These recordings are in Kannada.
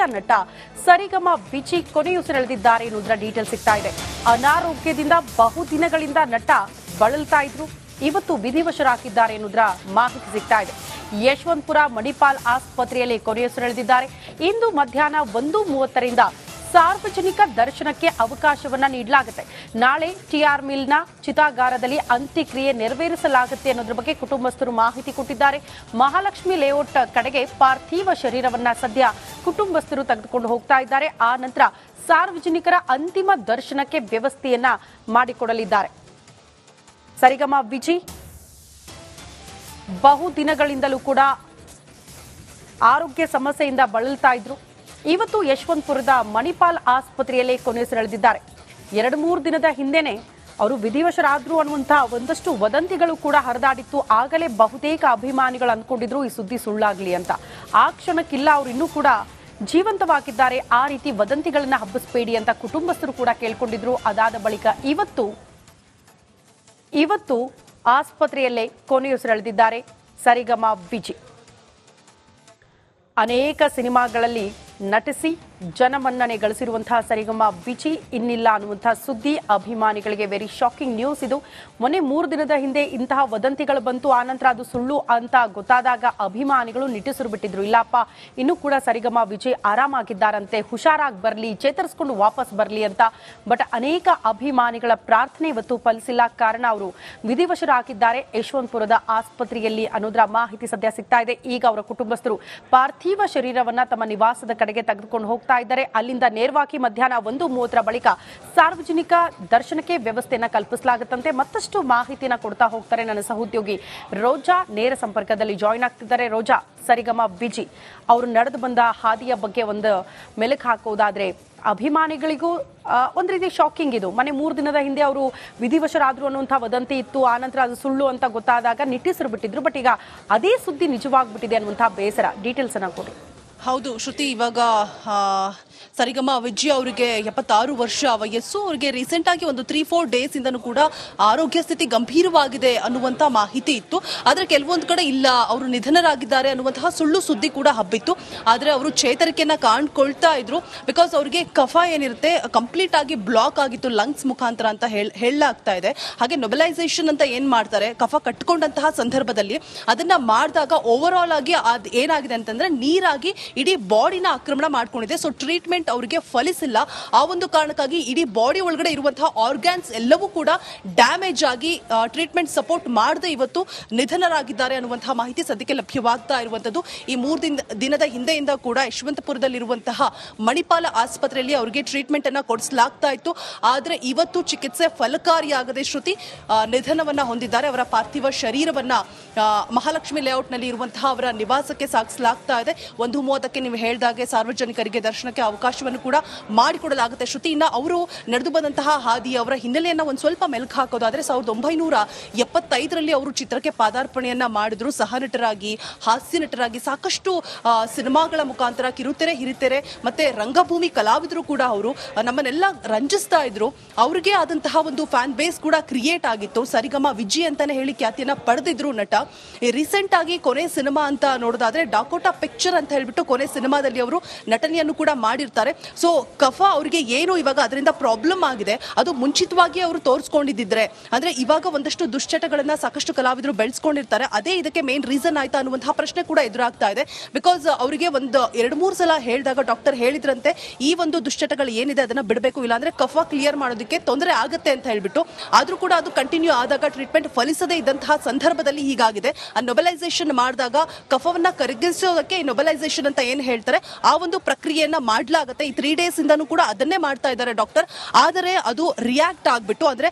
ಹಿರಿಯ ನಟ ಸರಿಗಮ ಬಿಚಿ ಕೊನೆಯುಸಿರೆಳೆದಿದ್ದಾರೆ ಎನ್ನುವುದರ ಡೀಟೇಲ್ ಸಿಗ್ತಾ ಇದೆ. ಅನಾರೋಗ್ಯದಿಂದ ಬಹುದಿನಗಳಿಂದ ನಟ ಬಳಲ್ತಾ ಇದ್ರು. ಇವತ್ತು ವಿಧಿವಶರಾಗಿದ್ದಾರೆ ಎನ್ನುವುದರ ಮಾಹಿತಿ ಸಿಗ್ತಾ ಇದೆ. ಯಶವಂತಪುರ ಮಣಿಪಾಲ್ ಆಸ್ಪತ್ರೆಯಲ್ಲಿ ಕೊನೆಯುಸಿರೆಳೆದಿದ್ದಾರೆ ಇಂದು ಮಧ್ಯಾಹ್ನ ಒಂದು ಮೂವತ್ತರಿಂದ ಸಾರ್ವಜನಿಕ ದರ್ಶನಕ್ಕೆ ಅವಕಾಶವನ್ನ ನೀಡಲಾಗುತ್ತೆ. ನಾಳೆ ಟಿಆರ್ ಮಿಲ್ನ ಚಿತಾಗಾರದಲ್ಲಿ ಅಂತ್ಯಕ್ರಿಯೆ ನೆರವೇರಿಸಲಾಗುತ್ತೆ ಅನ್ನೋದ್ರ ಬಗ್ಗೆ ಕುಟುಂಬಸ್ಥರು ಮಾಹಿತಿ ಕೊಟ್ಟಿದ್ದಾರೆ. ಮಹಾಲಕ್ಷ್ಮಿ ಲೇಔಟ್ ಕಡೆಗೆ ಪಾರ್ಥಿವ ಶರೀರವನ್ನ ಸದ್ಯ ಕುಟುಂಬಸ್ಥರು ತೆಗೆದುಕೊಂಡು ಹೋಗ್ತಾ ಇದ್ದಾರೆ. ಆ ನಂತರ ಸಾರ್ವಜನಿಕರ ಅಂತಿಮ ದರ್ಶನಕ್ಕೆ ವ್ಯವಸ್ಥೆಯನ್ನ ಮಾಡಿಕೊಡಲಿದ್ದಾರೆ. ಸರಿಗಮ ವಿಜಿ, ಬಹು ದಿನಗಳಿಂದಲೂ ಕೂಡ ಆರೋಗ್ಯ ಸಮಸ್ಯೆಯಿಂದ ಬಳಲ್ತಾ ಇದ್ರು. ಇವತ್ತು ಯಶವಂತಪುರದ ಮಣಿಪಾಲ್ ಆಸ್ಪತ್ರೆಯಲ್ಲಿ ಕೊನೆಯುಸಿರೆಳೆದಿದ್ದಾರೆ ಎರಡು ಮೂರು ದಿನದ ಹಿಂದೆನೆ ಅವರು ವಿಧಿವಶರಾದ್ರು ಅನ್ನುವಂತಹ ಒಂದಷ್ಟು ವದಂತಿಗಳು ಕೂಡ ಹರಿದಾಡಿತ್ತು. ಆಗಲೇ ಬಹುತೇಕ ಅಭಿಮಾನಿಗಳು ಅಂದ್ಕೊಂಡಿದ್ರು ಈ ಸುದ್ದಿ ಸುಳ್ಳಾಗ್ಲಿ ಅಂತ. ಆ ಕ್ಷಣಕ್ಕಿಲ್ಲ ಅವರು ಇನ್ನೂ ಕೂಡ ಜೀವಂತವಾಗಿದ್ದಾರೆ. ಆ ರೀತಿ ವದಂತಿಗಳನ್ನ ಹಬ್ಬಿಸಬೇಡಿ ಅಂತ ಕುಟುಂಬಸ್ಥರು ಕೂಡ ಕೇಳ್ಕೊಂಡಿದ್ರು. ಅದಾದ ಬಳಿಕ ಇವತ್ತು ಇವತ್ತು ಆಸ್ಪತ್ರೆಯಲ್ಲೇ ಕೊನೆಯುಸಿರೆಳೆದಿದ್ದಾರೆ ಸರಿಗಮ ವಿಜಿ. ಅನೇಕ ಸಿನಿಮಾಗಳಲ್ಲಿ ನಟಿಸಿ ಜನಮನ್ನಣೆ ಗಳಿಸಿರುವಂತಹ ಸರಿಗಮ ವಿಜಿ ಇನ್ನಿಲ್ಲ ಅನ್ನುವಂತಹ ಸುದ್ದಿ ಅಭಿಮಾನಿಗಳಿಗೆ ವೆರಿ ಶಾಕಿಂಗ್ ನ್ಯೂಸ್ ಇದು. ಮೊನ್ನೆ ಮೂರು ದಿನದ ಹಿಂದೆ ಇಂತಹ ವದಂತಿಗಳು ಬಂತು. ಆನಂತರ ಅದು ಸುಳ್ಳು ಅಂತ ಗೊತ್ತಾದಾಗ ಅಭಿಮಾನಿಗಳು ನಿಟ್ಟುಸಿರು ಬಿಟ್ಟಿದ್ರು. ಇಲ್ಲಪ್ಪ, ಇನ್ನೂ ಕೂಡ ಸರಿಗಮ ವಿಜಯ್ ಆರಾಮಾಗಿದ್ದಾರಂತೆ. ಹುಷಾರಾಗಿ ಬರಲಿ, ಚೇತರಿಸ್ಕೊಂಡು ವಾಪಸ್ ಬರಲಿ ಅಂತ. ಬಟ್ ಅನೇಕ ಅಭಿಮಾನಿಗಳ ಪ್ರಾರ್ಥನೆ ಇವತ್ತು ಫಲಿಸಿಲ್ಲ. ಕಾರಣ ಅವರು ವಿಧಿವಶರಾಗಿದ್ದಾರೆ ಯಶವಂತಪುರದ ಆಸ್ಪತ್ರೆಯಲ್ಲಿ ಅನ್ನೋದರ ಮಾಹಿತಿ ಸದ್ಯ ಸಿಗ್ತಾ ಇದೆ. ಈಗ ಅವರ ಕುಟುಂಬಸ್ಥರು ಪಾರ್ಥಿವ ಶರೀರವನ್ನ ತಮ್ಮ ನಿವಾಸದ ಕಡೆಗೆ ತೆಗೆದುಕೊಂಡು ಹೋಗ್ತಾ ಇದ್ದಾರೆ. ಅಲ್ಲಿಂದ ನೇರವಾಗಿ ಮಧ್ಯಾಹ್ನ ಒಂದು ಮೂವತ್ತರ ಬಳಿಕ ಸಾರ್ವಜನಿಕ ದರ್ಶನಕ್ಕೆ ವ್ಯವಸ್ಥೆಯನ್ನು ಕಲ್ಪಿಸಲಾಗುತ್ತಂತೆ. ಮತ್ತಷ್ಟು ಮಾಹಿತಿಯನ್ನು ಕೊಡ್ತಾ ಹೋಗ್ತಾರೆ ನನ್ನ ಸಹೋದ್ಯೋಗಿ ರೋಜಾ. ನೇರ ಸಂಪರ್ಕದಲ್ಲಿ ಜಾಯಿನ್ ಆಗ್ತಿದ್ದಾರೆ. ರೋಜಾ, ಸರಿಗಮ, ವಿಜಿ ಅವರು ನಡೆದು ಬಂದ ಹಾದಿಯ ಬಗ್ಗೆ ಒಂದು ಮೆಲುಕು ಹಾಕೋದಾದ್ರೆ ಅಭಿಮಾನಿಗಳಿಗೂ ಒಂದು ರೀತಿ ಶಾಕಿಂಗ್ ಇದು. ಮನೆ ಮೂರು ದಿನದ ಹಿಂದೆ ಅವರು ವಿಧಿವಶರಾದ್ರು ಅನ್ನುವಂಥ ವದಂತಿ ಇತ್ತು. ಆನಂತರ ಅದು ಸುಳ್ಳು ಅಂತ ಗೊತ್ತಾದಾಗ ನಿಟ್ಟಿಸಿರು ಬಿಟ್ಟಿದ್ರು. ಬಟ್ ಈಗ ಅದೇ ಸುದ್ದಿ ನಿಜವಾಗ್ಬಿಟ್ಟಿದೆ ಅನ್ನುವಂಥ ಬೇಸರ. ಡೀಟೇಲ್ಸ್ ಅನ್ನ ಕೊಡಿ. ಹೌದು ಶ್ರುತಿ ಇವಾಗ ಸರಿಗಮ ವಿಜಯ್ ಅವರಿಗೆ ಎಪ್ಪತ್ತಾರು ವರ್ಷ, ವಯಸ್ಸು, ಅವರಿಗೆ ರೀಸೆಂಟ್ ಆಗಿ ಒಂದು ತ್ರೀ ಫೋರ್ ಡೇಸ್ ಇಂದನೂ ಕೂಡ ಆರೋಗ್ಯ ಸ್ಥಿತಿ ಗಂಭೀರವಾಗಿದೆ ಅನ್ನುವಂತ ಮಾಹಿತಿ ಇತ್ತು. ಆದರೆ ಕೆಲವೊಂದು ಕಡೆ ಇಲ್ಲ, ಅವರು ನಿಧನರಾಗಿದ್ದಾರೆ ಅನ್ನುವಂತಹ ಸುಳ್ಳು ಸುದ್ದಿ ಕೂಡ ಹಬ್ಬಿತ್ತು. ಆದರೆ ಅವರು ಚೇತರಿಕೆಯನ್ನ ಕಾಣ್ಕೊಳ್ತಾ ಇದ್ರು. ಬಿಕಾಸ್ ಅವರಿಗೆ ಕಫ ಏನಿರುತ್ತೆ ಕಂಪ್ಲೀಟ್ ಆಗಿ ಬ್ಲಾಕ್ ಆಗಿತ್ತು ಲಂಗ್ಸ್ ಮುಖಾಂತರ ಅಂತ ಹೇಳಿ, ಹೇಳಲಾಗ್ತಾ ಇದೆ. ಹಾಗೆ ನೊಬಲೈಸೇಷನ್ ಅಂತ ಏನ್ ಮಾಡ್ತಾರೆ, ಕಫ ಕಟ್ಕೊಂಡಂತಹ ಸಂದರ್ಭದಲ್ಲಿ ಅದನ್ನ ಮಾಡಿದಾಗ ಓವರ್ ಆಲ್ ಆಗಿ ಅದ್ ಏನಾಗಿದೆ ಅಂತಂದ್ರೆ ನೀರಾಗಿ ಇಡೀ ಬಾಡಿನ ಆಕ್ರಮಣ ಮಾಡ್ಕೊಂಡಿದೆ. ಸೊ ಟ್ರೀಟ್ಮೆಂಟ್ ಅವರಿಗೆ ಫಲಿಸಿಲ್ಲ. ಆ ಒಂದು ಕಾರಣಕ್ಕಾಗಿ ಇಡೀ ಬಾಡಿ ಒಳಗಡೆ ಇರುವಂತಹ ಆರ್ಗ್ಯಾನ್ಸ್ ಎಲ್ಲವೂ ಕೂಡ ಡ್ಯಾಮೇಜ್ ಆಗಿ ಟ್ರೀಟ್ಮೆಂಟ್ ಸಪೋರ್ಟ್ ಮಾಡದೆ ಇವತ್ತು ನಿಧನರಾಗಿದ್ದಾರೆ ಅನ್ನುವಂತಹ ಮಾಹಿತಿ ಸದ್ಯಕ್ಕೆ ಲಭ್ಯವಾಗ್ತಾ ಇರುವಂತದ್ದು ಈ ಮೂರು ದಿನ, ದಿನದ ಹಿಂದೆಯಿಂದ ಕೂಡ ಯಶವಂತಪುರದಲ್ಲಿರುವಂತಹ ಮಣಿಪಾಲ ಆಸ್ಪತ್ರೆಯಲ್ಲಿ ಅವರಿಗೆ ಟ್ರೀಟ್ಮೆಂಟ್ ಅನ್ನ ಕೊಡಿಸಲಾಗ್ತಾ ಇತ್ತು. ಆದರೆ ಇವತ್ತು ಚಿಕಿತ್ಸೆ ಫಲಕಾರಿಯಾಗದೆ ಶ್ರುತಿ ನಿಧನವನ್ನ ಹೊಂದಿದ್ದಾರೆ. ಅವರ ಪಾರ್ಥಿವ ಶರೀರವನ್ನ ಮಹಾಲಕ್ಷ್ಮಿ ಮಹಾಲಕ್ಷ್ಮಿ ಲೇಔಟ್ನಲ್ಲಿ ಇರುವಂತಹ ಅವರ ನಿವಾಸಕ್ಕೆ ಸಾಗಿಸಲಾಗ್ತಾ ಇದೆ. ಒಂದು ಮೂವತ್ತಕ್ಕೆ ನೀವು ಹೇಳಿದಾಗೆ ಸಾರ್ವಜನಿಕರಿಗೆ ದರ್ಶನಕ್ಕೆ ಅವಕಾಶವನ್ನು ಕೂಡ ಮಾಡಿಕೊಡಲಾಗುತ್ತೆ. ಶ್ರುತಿ ಇನ್ನ ಅವರು ನಡೆದು ಬಂದಂತಹ ಹಾದಿ ಅವರ ಹಿನ್ನೆಲೆಯನ್ನು ಒಂದು ಸ್ವಲ್ಪ ಮೆಲುಕು ಹಾಕೋದಾದ್ರೆ ಸಾವಿರದ ಒಂಬೈನೂರ ಎಪ್ಪತ್ತೈದರಲ್ಲಿ ಅವರು ಚಿತ್ರಕ್ಕೆ ಪಾದಾರ್ಪಣೆಯನ್ನ ಮಾಡಿದ್ರು. ಸಹ ನಟರಾಗಿ ಹಾಸ್ಯ ನಟರಾಗಿ, ಸಾಕಷ್ಟು ಸಿನಿಮಾಗಳ ಮುಖಾಂತರ ಕಿರುತೆರೆ, ಹಿರಿತೆರೆ ಮತ್ತೆ ರಂಗಭೂಮಿ ಕಲಾವಿದರು ಕೂಡ ಅವರು. ನಮ್ಮನ್ನೆಲ್ಲ ರಂಜಿಸ್ತಾ ಇದ್ರು. ಅವ್ರಿಗೆ ಆದಂತಹ ಒಂದು ಫ್ಯಾನ್ ಬೇಸ್ ಕೂಡ ಕ್ರಿಯೇಟ್ ಆಗಿತ್ತು. ಸರಿಗಮ ವಿಜಿ ಅಂತಾನೆ ಹೇಳಿ ಖ್ಯಾತಿಯನ್ನ ಪಡೆದಿದ್ರು ನಟ. ರೀಸೆಂಟ್ ಆಗಿ ಕೊನೆ ಸಿನಿಮಾ ಅಂತ ನೋಡೋದಾದ್ರೆ ಡಾಕೋಟಾ ಪಿಕ್ಚರ್ ಅಂತ ಹೇಳ್ಬಿಟ್ಟು ಕೊನೆ ಸಿನಿಮಾದಲ್ಲಿ ಅವರು ನಟನೆಯನ್ನು ಕೂಡ ಮಾಡಿರ್ತಾರೆ. ಸೊ ಕಫ ಅವರಿಗೆ ಏನು ಇವಾಗ ಅದರಿಂದ ಪ್ರಾಬ್ಲಮ್ ಆಗಿದೆ, ಅದು ಮುಂಚಿತವಾಗಿ ಅವರು ತೋರಿಸ್ಕೊಂಡಿದ್ದಿದ್ರೆ. ಅಂದರೆ ಇವಾಗ ಒಂದಷ್ಟು ದುಶ್ಚಟಗಳನ್ನು ಸಾಕಷ್ಟು ಕಲಾವಿದರು ಬೆಳೆಸ್ಕೊಂಡಿರ್ತಾರೆ. ಅದೇ ಇದಕ್ಕೆ ಮೇನ್ ರೀಸನ್ ಆಯ್ತಾ ಅನ್ನುವಂತಹ ಪ್ರಶ್ನೆ ಕೂಡ ಎದುರಾಗ್ತಾ ಇದೆ. ಬಿಕಾಸ್ ಅವರಿಗೆ ಒಂದು ಎರಡು ಮೂರು ಸಲ ಹೇಳಿದಾಗ ಡಾಕ್ಟರ್ ಹೇಳಿದ್ರಂತೆ, ಈ ಒಂದು ದುಶ್ಚಟಗಳು ಏನಿದೆ ಅದನ್ನು ಬಿಡಬೇಕು, ಇಲ್ಲಾಂದರೆ ಕಫ ಕ್ಲಿಯರ್ ಮಾಡೋದಕ್ಕೆ ತೊಂದರೆ ಆಗುತ್ತೆ ಅಂತ ಹೇಳಿಬಿಟ್ಟು, ಆದರೂ ಕೂಡ ಅದು ಕಂಟಿನ್ಯೂ ಆದಾಗ ಟ್ರೀಟ್ಮೆಂಟ್ ಫಲಿಸದೇ ಇದ್ದಂತಹ ಸಂದರ್ಭದಲ್ಲಿ ಹೀಗಾಗಿದೆ. ಆ ನೊಬಲೈಸೇಷನ್ ಮಾಡಿದಾಗ ಕಫವನ್ನು ಕರಗಿಸೋದಕ್ಕೆ ನೊಬಲೈಸೇಷನ್ ಅಂತ ಏನು ಹೇಳ್ತಾರೆ, ಆ ಒಂದು ಪ್ರಕ್ರಿಯೆಯನ್ನ ಮಾಡ್ಲಾಗತ್ತೆ ಈ ತ್ರೀ ಡೇಸ್ ಇಂದನೂ ಕೂಡ ಅದನ್ನೇ ಮಾಡ್ತಾ ಇದ್ದಾರೆ ಡಾಕ್ಟರ್ ಆದರೆ ಅದು ರಿಯಾಕ್ಟ್ ಆಗಿಬಿಟ್ಟು, ಅಂದ್ರೆ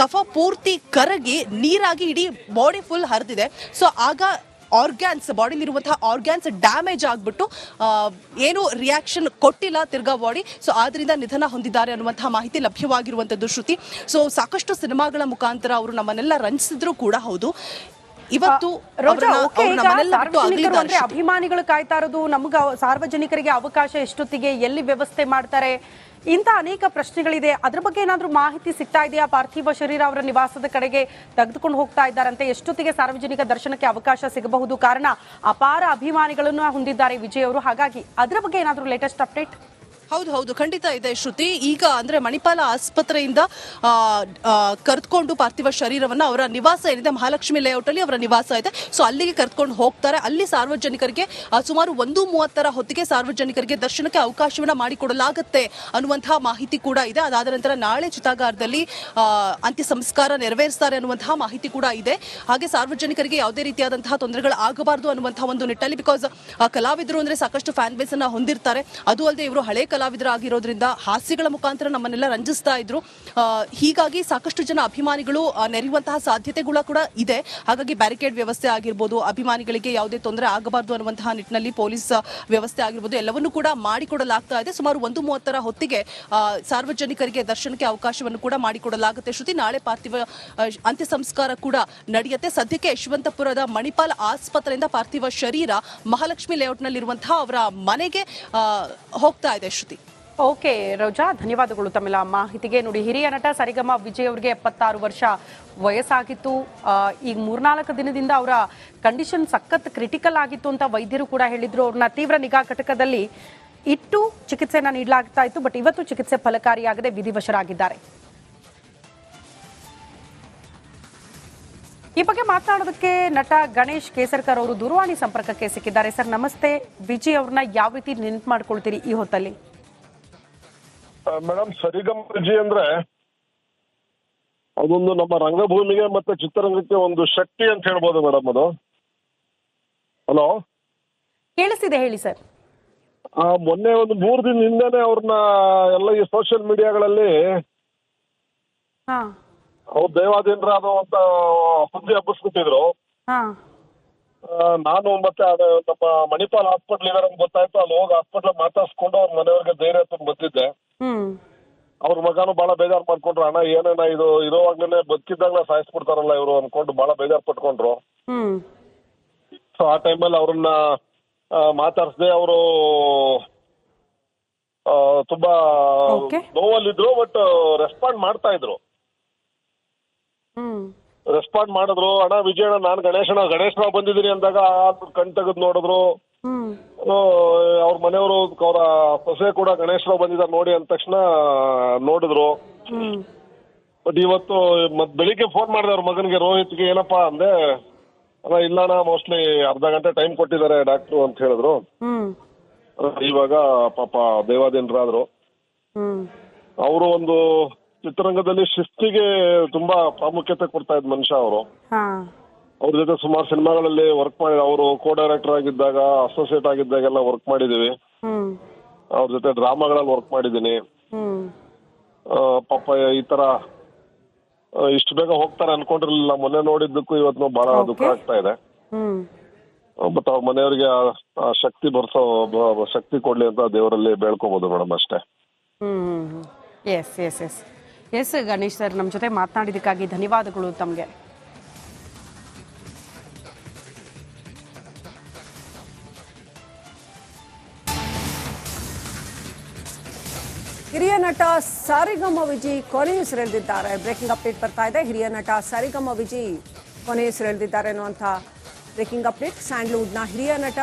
ಕಫ ಪೂರ್ತಿ ಕರಗಿ ನೀರಾಗಿ ಇಡೀ ಬಾಡಿ ಫುಲ್ ಹರಿದಿದೆ. ಸೊ ಆಗ ಆರ್ಗ್ಯಾನ್ಸ್ ಬಾಡಿಲಿರುವಂತಹ ಆರ್ಗ್ಯಾನ್ಸ್ ಡ್ಯಾಮೇಜ್ ಆಗಿಬಿಟ್ಟು ಏನು ರಿಯಾಕ್ಷನ್ ಕೊಟ್ಟಿಲ್ಲ ತಿರ್ಗಾ ಬಾಡಿ ಸೊ ಆದ್ರಿಂದ ನಿಧನ ಹೊಂದಿದ್ದಾರೆ ಅನ್ನುವಂತಹ ಮಾಹಿತಿ ಲಭ್ಯವಾಗಿರುವಂತದ್ದು ಶ್ರುತಿ. ಸೊ ಸಾಕಷ್ಟು ಸಿನಿಮಾಗಳ ಮುಖಾಂತರ ಅವರು ನಮ್ಮನ್ನೆಲ್ಲ ರಂಜಿಸಿದ್ರು ಕೂಡ ಹೌದು. ಇವತ್ತು ಅಭಿಮಾನಿಗಳು ಕಾಯ್ತಾ ಇರೋದು ನಮ್ಗೆ ಸಾರ್ವಜನಿಕರಿಗೆ ಅವಕಾಶ ಎಷ್ಟೊತ್ತಿಗೆ ಎಲ್ಲಿ ವ್ಯವಸ್ಥೆ ಮಾಡ್ತಾರೆ ಇಂತ ಅನೇಕ ಪ್ರಶ್ನೆಗಳಿದೆ. ಅದ್ರ ಬಗ್ಗೆ ಏನಾದ್ರೂ ಮಾಹಿತಿ ಸಿಗ್ತಾ ಇದೆಯಾ? ಪಾರ್ಥಿವ ಶರೀರ ಅವರ ನಿವಾಸದ ಕಡೆಗೆ ತೆಗೆದುಕೊಂಡು ಹೋಗ್ತಾ ಇದ್ದಾರಂತೆ. ಎಷ್ಟೊತ್ತಿಗೆ ಸಾರ್ವಜನಿಕ ದರ್ಶನಕ್ಕೆ ಅವಕಾಶ ಸಿಗಬಹುದು? ಕಾರಣ ಅಪಾರ ಅಭಿಮಾನಿಗಳನ್ನು ಹೊಂದಿದ್ದಾರೆ ವಿಜಯ್ ಅವರು. ಹಾಗಾಗಿ ಅದ್ರ ಬಗ್ಗೆ ಏನಾದ್ರೂ ಲೇಟೆಸ್ಟ್ ಅಪ್ಡೇಟ್ ಹೌದು ಹೌದು. ಖಂಡಿತ ಇದೆ ಶ್ರುತಿ. ಈಗ ಅಂದ್ರೆ ಮಣಿಪಾಲ ಆಸ್ಪತ್ರೆಯಿಂದ ಕರೆದುಕೊಂಡು ಪಾರ್ಥಿವ ಶರೀರವನ್ನ ಅವರ ನಿವಾಸ ಏನಿದೆ, ಮಹಾಲಕ್ಷ್ಮಿ ಲೇಔಟ್ ಅಲ್ಲಿ ಅವರ ನಿವಾಸ ಇದೆ. ಸೊ ಅಲ್ಲಿಗೆ ಕರೆದುಕೊಂಡು ಹೋಗ್ತಾರೆ. ಅಲ್ಲಿ ಸಾರ್ವಜನಿಕರಿಗೆ ಸುಮಾರು ಒಂದು ಮೂವತ್ತರ ಹೊತ್ತಿಗೆ ಸಾರ್ವಜನಿಕರಿಗೆ ದರ್ಶನಕ್ಕೆ ಅವಕಾಶವನ್ನ ಮಾಡಿಕೊಡಲಾಗುತ್ತೆ ಅನ್ನುವಂತಹ ಮಾಹಿತಿ ಕೂಡ ಇದೆ. ಅದಾದ ನಂತರ ನಾಳೆ ಚಿತಾಗಾರದಲ್ಲಿ ಅಂತ್ಯ ಸಂಸ್ಕಾರ ನೆರವೇರಿಸ್ತಾರೆ ಅನ್ನುವಂತಹ ಮಾಹಿತಿ ಕೂಡ ಇದೆ. ಹಾಗೆ ಸಾರ್ವಜನಿಕರಿಗೆ ಯಾವುದೇ ರೀತಿಯಾದಂತಹ ತೊಂದರೆಗಳು ಆಗಬಾರದು ಅನ್ನುವಂತಹ ಒಂದು ನಿಟ್ಟಲ್ಲಿ ಬಿಕಾಸ್ ಕಲಾವಿದರು ಅಂದ್ರೆ ಸಾಕಷ್ಟು ಫ್ಯಾನ್ ಬೇಸ್ ಅನ್ನ ಹೊಂದಿರ್ತಾರೆ. ಅದು ಅಲ್ಲದೆ ಇವರು ಹಳೆ ಕಲಾವಿದರಾಗಿರೋದ್ರಿಂದ ಹಾಸ್ಯಗಳ ಮುಖಾಂತರ ನಮ್ಮನ್ನೆಲ್ಲ ರಂಜಿಸ್ತಾ ಇದ್ರು. ಹೀಗಾಗಿ ಸಾಕಷ್ಟು ಜನ ಅಭಿಮಾನಿಗಳು ನೆರೆಯುವಂತಹ ಸಾಧ್ಯತೆಗಳ ಕೂಡ ಇದೆ. ಹಾಗಾಗಿ ಬ್ಯಾರಿಕೇಡ್ ವ್ಯವಸ್ಥೆ ಆಗಿರ್ಬೋದು, ಅಭಿಮಾನಿಗಳಿಗೆ ಯಾವುದೇ ತೊಂದರೆ ಆಗಬಾರದು ಅನ್ನುವಂತಹ ನಿಟ್ಟಿನಲ್ಲಿ ಪೊಲೀಸ್ ವ್ಯವಸ್ಥೆ ಆಗಿರ್ಬೋದು, ಎಲ್ಲವನ್ನೂ ಕೂಡ ಮಾಡಿಕೊಡಲಾಗ್ತಾ ಇದೆ. ಸುಮಾರು ಒಂದು ಮೂವತ್ತರ ಹೊತ್ತಿಗೆ ಸಾರ್ವಜನಿಕರಿಗೆ ದರ್ಶನಕ್ಕೆ ಅವಕಾಶವನ್ನು ಕೂಡ ಮಾಡಿಕೊಡಲಾಗುತ್ತೆ. ಶ್ರುತಿ, ನಾಳೆ ಪಾರ್ಥಿವ ಅಂತ್ಯ ಸಂಸ್ಕಾರ ಕೂಡ ನಡೆಯುತ್ತೆ. ಸದ್ಯಕ್ಕೆ ಯಶವಂತಪುರದ ಮಣಿಪಾಲ್ ಆಸ್ಪತ್ರೆಯಿಂದ ಪಾರ್ಥಿವ ಶರೀರ ಮಹಾಲಕ್ಷ್ಮಿ ಲೇಔಟ್ನಲ್ಲಿರುವಂತಹ ಅವರ ಮನೆಗೆ ಹೋಗ್ತಾ ಇದೆ ಶ್ರುತಿ. ಓಕೆ, ರೋಜಾ, ಧನ್ಯವಾದಗಳು ತಮ್ಮೆಲ್ಲ ಮಾಹಿತಿಗೆ ನೋಡಿ, ಹಿರಿಯ ನಟ ಸರಿಗಮ ವಿಜಯ್ ಅವರಿಗೆ ಎಪ್ಪತ್ತಾರು ವರ್ಷ ವಯಸ್ಸಾಗಿತ್ತು. ಈಗ ಮೂರ್ನಾಲ್ಕು ದಿನದಿಂದ ಅವರ ಕಂಡೀಷನ್ ಸಖತ್ ಕ್ರಿಟಿಕಲ್ ಆಗಿತ್ತು ಅಂತ ವೈದ್ಯರು ಕೂಡ ಹೇಳಿದ್ರು. ಅವ್ರನ್ನ ತೀವ್ರ ನಿಗಾ ಘಟಕದಲ್ಲಿ ಇಟ್ಟು ಚಿಕಿತ್ಸೆನ ನೀಡಲಾಗ್ತಾ ಇತ್ತು, ಬಟ್ ಇವತ್ತು ಚಿಕಿತ್ಸೆ ಫಲಕಾರಿಯಾಗದೆ ವಿಧಿವಶರಾಗಿದ್ದಾರೆ. ಈ ಬಗ್ಗೆ ಮಾತನಾಡೋದಕ್ಕೆ ನಟ ಗಣೇಶ್ ಕೇಸರ್ಕರ್ ಅವರು ದೂರವಾಣಿ ಸಂಪರ್ಕಕ್ಕೆ ಸಿಕ್ಕಿದ್ದಾರೆ. ಸರ್, ನಮಸ್ತೆ. ವಿಜಯ್ ಅವ್ರನ್ನ ಯಾವ ರೀತಿ ನೆನಪು ಮಾಡ್ಕೊಳ್ತೀರಿ ಈ ಹೊತ್ತಲ್ಲಿ? ಮೇಡಮ್ ಸರಿಗಮ ವಿಜಿ ಅಂದ್ರೆ ಅದೊಂದು ನಮ್ಮ ರಂಗಭೂಮಿಗೆ ಮತ್ತೆ ಚಿತ್ರರಂಗಕ್ಕೆ ಒಂದು ಶಕ್ತಿ ಅಂತ ಹೇಳ್ಬೋದು ಮೇಡಮ್ ಅದು. ಹಲೋ? ಕೇಳಿಸ್ತಿದೆ ಹೇಳಿ ಸರ್. ಆ ಮೊನ್ನೆ ಒಂದು ಮೂರು ದಿನ ಹಿಂದೆನೆ ಅವ್ರನ್ನ ಎಲ್ಲ ಈ ಸೋಷಿಯಲ್ ಮೀಡಿಯಾಗಳಲ್ಲಿ ಅವ್ರು ದೇವಾದೇಂದ್ರ ಅದು ಅಂತ ಸುದ್ದಿ ಹಬ್ಬಿಸ್ಬಿಟ್ಟಿದ್ರು. ನಾನು ಮತ್ತೆ ಅದು ನಮ್ಮ ಮಣಿಪಾಲ್ ಹಾಸ್ಪಿಟ್ಲ್ ಇದಾರೆ ಅಂತ ಗೊತ್ತಾಯ್ತು. ಅಲ್ಲಿ ಹೋಗಿ ಹಾಸ್ಪಿಟ್ಲ್ ಮಾತಾಡ್ಸ್ಕೊಂಡು ಅವ್ರ ಮನೆಯವ್ರಿಗೆ ಧೈರ್ಯ ತುಂಬ ಬಂದಿದ್ದೆ. ಅವ್ರ ಮಗನು ಬಹಳ ಬೇಜಾರ್ ಮಾಡ್ಕೊಂಡ್ರು ಅಣ್ಣ ಏನೇನ ಇದು ಇರೋವಾಗ್ಲೇನೆ ಬದುಕಿದ್ದಾಗಲೇ ಸಾಯಿಸ್ಬಿಡ್ತಾರಲ್ಲ ಇವರು ಅನ್ಕೊಂಡು ಬಹಳ ಬೇಜಾರ್ ಪಟ್ಕೊಂಡ್ರು. ಸೊ ಆ ಟೈಮಲ್ಲಿ ಅವ್ರನ್ನ ಮಾತಾಡ್ಸದೆ ಅವರು ತುಂಬಾ. ನೋವಲ್ಲಿದ್ರು ಬಟ್ ರೆಸ್ಪಾಂಡ್ ಮಾಡ್ತಾ ಇದ್ರು. ಹ್ಮ್. ರೆಸ್ಪಾಂಡ್ ಮಾಡಿದ್ರು ಅಣ್ಣ ವಿಜಯಣ್ಣ ನಾನು ಗಣೇಶಣ್ಣ ಗಣೇಶನ ಬಂದಿದ್ದೀನಿ ಅಂದಾಗ ಕಣ್ ತೆಗೆದು ನೋಡಿದ್ರು. ಅವ್ರ ಮನೆಯವರು ಅವರ ಸೊಸೆ ಕೂಡ ಗಣೇಶರಾವ್ ಬಂದಿದ್ದಾರೆ ನೋಡಿ ಅಂದ ತಕ್ಷಣ ನೋಡಿದ್ರು. ಬಟ್ ಇವತ್ತು ಮತ್ ಬೆಳಿಗ್ಗೆ ಫೋನ್ ಮಾಡಿದೆ ಅವ್ರ ಮಗನಿಗೆ ರೋಹಿತ್ಗೆ ಏನಪ್ಪಾ ಅಂದೆ ಅಲ್ಲ ಇಲ್ಲಣ್ಣ ಮೋಸ್ಟ್ಲಿ ಅರ್ಧ ಗಂಟೆ ಟೈಮ್ ಕೊಟ್ಟಿದ್ದಾರೆ ಡಾಕ್ಟ್ರು ಅಂತ ಹೇಳಿದ್ರು. ಇವಾಗ ಪಾಪ ದೇವಾದೇನ್ರಾದ್ರು. ಅವರು ಒಂದು ಚಿತ್ರರಂಗದಲ್ಲಿ ಶಿಸ್ತಿಗೆ ತುಂಬಾ ಪ್ರಾಮುಖ್ಯತೆ ಕೊಡ್ತಾ ಇದ್ ಮನುಷ್ಯ ಅವರು. ಅವ್ರ ಜೊತೆ ಸುಮಾರು ಸಿನಿಮಾಗಳಲ್ಲಿ ವರ್ಕ್ ಮಾಡಿ ಅವರು ಕೋ ಡೈರೆಕ್ಟರ್ ಆಗಿದ್ದಾಗ ಅಸೋಸಿಯೇಟ್ ಆಗಿದ್ದಾಗೆಲ್ಲ ವರ್ಕ್ ಮಾಡಿದೀವಿ. ಅವ್ರ ಜೊತೆ ಡ್ರಾಮಾಗಳಲ್ಲಿ ವರ್ಕ್ ಮಾಡಿದ್ದೀನಿ ಪಾಪ ಈ ತರ ಇಷ್ಟು ಬೇಗ ಹೋಗ್ತಾರೆ ಅನ್ಕೊಂಡಿರ್ಲಿಲ್ಲ. ಮೊನ್ನೆ ನೋಡಿದ್ದಕ್ಕೂ ಇವತ್ತು ಬಹಳ ದುಃಖ ಆಗ್ತಾ ಇದೆ. ಬಟ್ ಅವ್ರ ಮನೆಯವರಿಗೆ ಶಕ್ತಿ ಬರ್ಸೋ ಶಕ್ತಿ ಕೊಡ್ಲಿ ಅಂತ ದೇವರಲ್ಲಿ ಬೇಳ್ಕೋಬಹುದು ಮೇಡಮ್ ಅಷ್ಟೇ. S S S S Ganesh sir ನಮ್ಮ ಜೊತೆ ಮಾತನಾಡಿದಕ್ಕಾಗಿ ಧನ್ಯವಾದಗಳು ತಮಗೆ. ನಟ ಸಾರಿಗಮ ವಿಜಿ ಕೊನೆಯುಸಿರೆಳೆದಿದ್ದಾರೆ ಬ್ರೇಕಿಂಗ್ ಅಪ್ಡೇಟ್ ಬರ್ತಾ ಇದೆ. ಹಿರಿಯ ನಟ ಸಾರಿಗಮ ವಿಜಿ ಕೊನೆಯುಸಿರೆಳೆದಿದ್ದಾರೆ ಅನ್ನುವಂಥ ಬ್ರೇಕಿಂಗ್ ಅಪ್ಡೇಟ್ ಸ್ಯಾಂಡ್ಲ್ವುಡ್ನ ಹಿರಿಯ ನಟ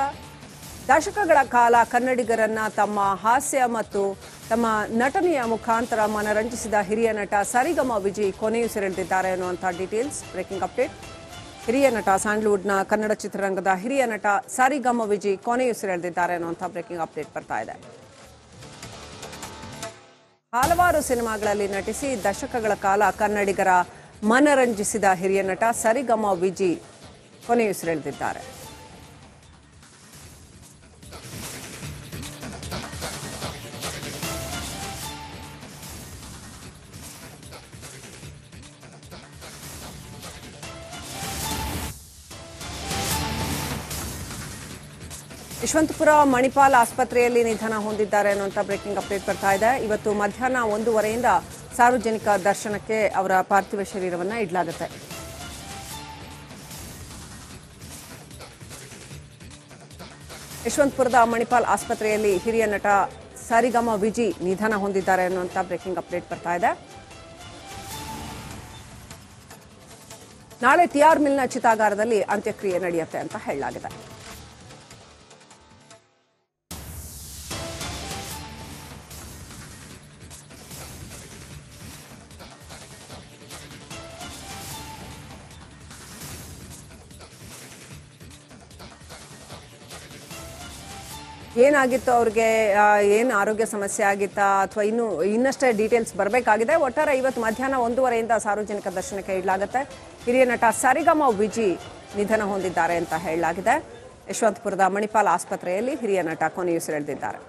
ದಶಕಗಳ ಕಾಲ ಕನ್ನಡಿಗರನ್ನು ತಮ್ಮ ಹಾಸ್ಯ ಮತ್ತು ತಮ್ಮ ನಟನೆಯ ಮುಖಾಂತರ ಮನರಂಜಿಸಿದ ಹಿರಿಯ ನಟ ಸರಿಗಮ ವಿಜಿ ಕೊನೆಯುಸಿರೆಳೆದಿದ್ದಾರೆ ಅನ್ನುವಂಥ ಡೀಟೇಲ್ಸ್ ಬ್ರೇಕಿಂಗ್ ಅಪ್ಡೇಟ್ ಹಿರಿಯ ನಟ ಸ್ಯಾಂಡ್ಲ್ವುಡ್ನ ಕನ್ನಡ ಚಿತ್ರರಂಗದ ಹಿರಿಯ ನಟ ಸರಿಗಮ ವಿಜಿ ಕೊನೆಯುಸಿರೆಳೆದಿದ್ದಾರೆ ಅನ್ನುವಂಥ ಬ್ರೇಕಿಂಗ್ ಅಪ್ಡೇಟ್ ಬರ್ತಾ ಇದೆ. ಹಲವಾರು ಸಿನಿಮಾಗಳಲ್ಲಿ ನಟಿಸಿ ದಶಕಗಳ ಕಾಲ ಕನ್ನಡಿಗರ ಮನರಂಜಿಸಿದ ಹಿರಿಯ ನಟ ಸರಿಗಮ ವಿಜಿ ಕೊನೆಯುಸಿರೆಳೆದಿದ್ದಾರೆ. ಯಶವಂತಪುರ ಮಣಿಪಾಲ್ ಆಸ್ಪತ್ರೆಯಲ್ಲಿ ನಿಧನ ಹೊಂದಿದ್ದಾರೆ ಅನ್ನುವಂಥ ಬ್ರೇಕಿಂಗ್ ಅಪ್ಡೇಟ್ ಬರ್ತಾ ಇದೆ. ಇವತ್ತು ಮಧ್ಯಾಹ್ನ ಒಂದೂವರೆಯಿಂದ ಸಾರ್ವಜನಿಕ ದರ್ಶನಕ್ಕೆ ಅವರ ಪಾರ್ಥಿವ ಶರೀರವನ್ನು ಇಡಲಾಗುತ್ತೆ. ಯಶವಂತಪುರದ ಮಣಿಪಾಲ್ ಆಸ್ಪತ್ರೆಯಲ್ಲಿ ಹಿರಿಯ ನಟ ಸಾರಿಗಮ ವಿಜಿ ನಿಧನ ಹೊಂದಿದ್ದಾರೆ ಅನ್ನುವಂಥ ಬ್ರೇಕಿಂಗ್ ಅಪ್ಡೇಟ್ ಬರ್ತಾ ಇದೆ. ನಾಳೆ ಟಿಆರ್ ಮಿಲ್ನ ಚಿತಾಗಾರದಲ್ಲಿ ಅಂತ್ಯಕ್ರಿಯೆ ನಡೆಯುತ್ತೆ ಅಂತ ಹೇಳಲಾಗಿದೆ. ಏನಾಗಿತ್ತು ಅವ್ರಿಗೆ ಏನು ಆರೋಗ್ಯ ಸಮಸ್ಯೆ ಆಗಿತ್ತಾ, ಅಥವಾ ಇನ್ನು ಇನ್ನಷ್ಟೇ ಡೀಟೇಲ್ಸ್ ಬರಬೇಕಾಗಿದೆ. ಒಟ್ಟಾರೆ ಇವತ್ತು ಮಧ್ಯಾಹ್ನ ಒಂದೂವರೆಯಿಂದ ಸಾರ್ವಜನಿಕ ದರ್ಶನಕ್ಕೆ ಇಡಲಾಗುತ್ತೆ. ಹಿರಿಯ ನಟ ಸರಿಗಮ ವಿಜಿ ನಿಧನ ಹೊಂದಿದ್ದಾರೆ ಅಂತ ಹೇಳಲಾಗಿದೆ. ಯಶವಂತಪುರದ ಮಣಿಪಾಲ್ ಆಸ್ಪತ್ರೆಯಲ್ಲಿ ಹಿರಿಯ ನಟ ಕೊನೆಯುಸಿರೆಳೆದಿದ್ದಾರೆ.